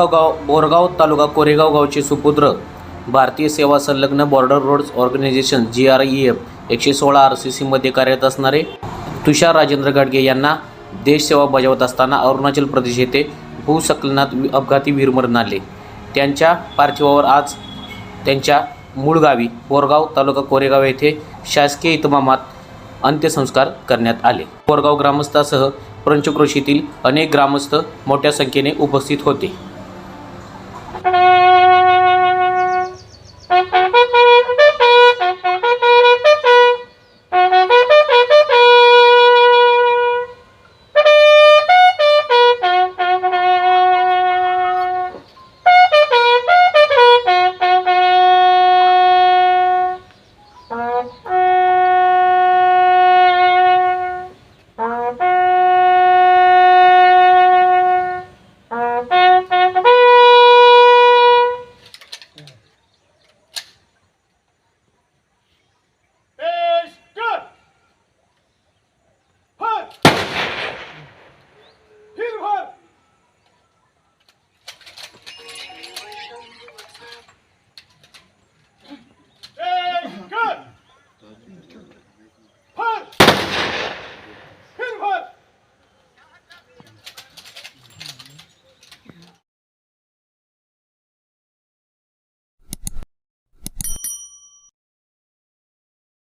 गाव बोरगाव तालुका कोरेगाव गावचे सुपुत्र. भारतीय सेवा संलग्न border roads organisation G R E F एकशे सोळा आर सी सीमध्ये कार्यरत असणारे तुषार राजेंद्र गाडगे यांना देशसेवा बजावत असताना अरुणाचल प्रदेश येथे भूसकलनात अपघाती वीरमरण आले. त्यांच्या पार्थिवावर आज त्यांच्या मूळ गावी बोरगाव तालुका कोरेगाव येथे शासकीय इतमामात अंत्यसंस्कार करण्यात आले. बोरगाव ग्रामस्थासह पंचक्रोशीतील अनेक ग्रामस्थ मोठ्या संख्येने उपस्थित होते.